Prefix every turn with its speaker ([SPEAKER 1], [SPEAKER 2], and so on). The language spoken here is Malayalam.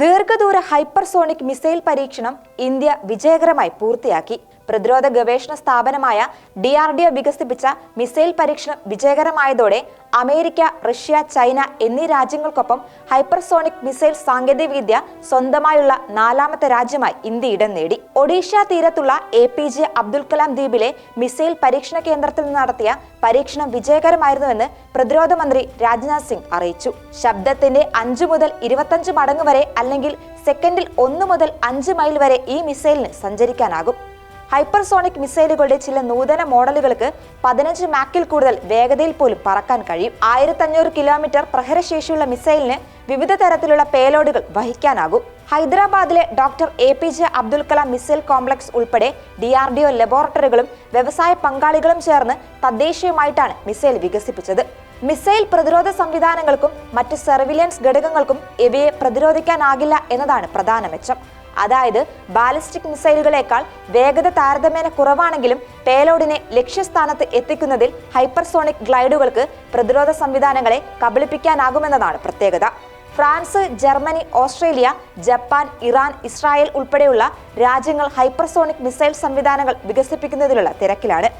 [SPEAKER 1] ദീർഘദൂര ഹൈപ്പർസോണിക് മിസൈൽ പരീക്ഷണം ഇന്ത്യ വിജയകരമായി പൂർത്തിയാക്കി. പ്രതിരോധ ഗവേഷണ സ്ഥാപനമായ ഡി ആർ ഡി ഒ വികസിപ്പിച്ച മിസൈൽ പരീക്ഷണം വിജയകരമായതോടെ അമേരിക്ക റഷ്യ ചൈന എന്നീ രാജ്യങ്ങൾക്കൊപ്പം ഹൈപ്പർസോണിക് മിസൈൽ സാങ്കേതികവിദ്യ സ്വന്തമായുള്ള നാലാമത്തെ രാജ്യമായി ഇന്ത്യ ഇടം നേടി. ഒഡീഷ തീരത്തുള്ള A P J Abdul Kalam ദ്വീപിലെ മിസൈൽ പരീക്ഷണ കേന്ദ്രത്തിൽ നിന്ന് നടത്തിയ പരീക്ഷണം വിജയകരമായിരുന്നുവെന്ന് പ്രതിരോധ മന്ത്രി രാജ്നാഥ് സിംഗ് അറിയിച്ചു. ശബ്ദത്തിന്റെ അഞ്ചു മുതൽ ഇരുപത്തഞ്ച് മടങ്ങ് വരെ അല്ലെങ്കിൽ സെക്കൻഡിൽ ഒന്ന് മുതൽ അഞ്ച് മൈൽ വരെ ഈ മിസൈലിന് സഞ്ചരിക്കാനാകും. ഹൈപ്പർസോണിക് മിസൈലുകളുടെ ചില നൂതന മോഡലുകൾക്ക് പതിനഞ്ച് മാക്കിൽ കൂടുതൽ വേഗതയിൽ പോലും പറക്കാൻ കഴിയും. ആയിരത്തഞ്ഞൂറ് കിലോമീറ്റർ പ്രഹരശേഷിയുള്ള മിസൈലിന് വിവിധ തരത്തിലുള്ള പേലോഡുകൾ വഹിക്കാനാകും. ഹൈദരാബാദിലെ doctor A P J Abdul Kalam missile complex ഉൾപ്പെടെ ഡി ആർ ഡി ഒ ലബോറട്ടറികളും വ്യവസായ പങ്കാളികളും ചേർന്ന് തദ്ദേശീയമായിട്ടാണ് മിസൈൽ വികസിപ്പിച്ചത്. മിസൈൽ പ്രതിരോധ സംവിധാനങ്ങൾക്കും മറ്റ് സർവിലൻസ് ഘടകങ്ങൾക്കും ഇവയെ പ്രതിരോധിക്കാനാകില്ല എന്നതാണ് പ്രധാന മെച്ചം. അതായത് ബാലിസ്റ്റിക് മിസൈലുകളേക്കാൾ വേഗത താരതമ്യേന കുറവാണെങ്കിലും പേലോഡിനെ ലക്ഷ്യസ്ഥാനത്ത് എത്തിക്കുന്നതിൽ ഹൈപ്പർസോണിക് ഗ്ലൈഡുകൾക്ക് പ്രതിരോധ സംവിധാനങ്ങളെ കബളിപ്പിക്കാനാകുമെന്നതാണ് പ്രത്യേകത. France Germany Australia Japan Iran Israel ഉൾപ്പെടെയുള്ള രാജ്യങ്ങൾ ഹൈപ്പർസോണിക് മിസൈൽ സംവിധാനങ്ങൾ വികസിപ്പിക്കുന്നതിലുള്ള തിരക്കിലാണ്.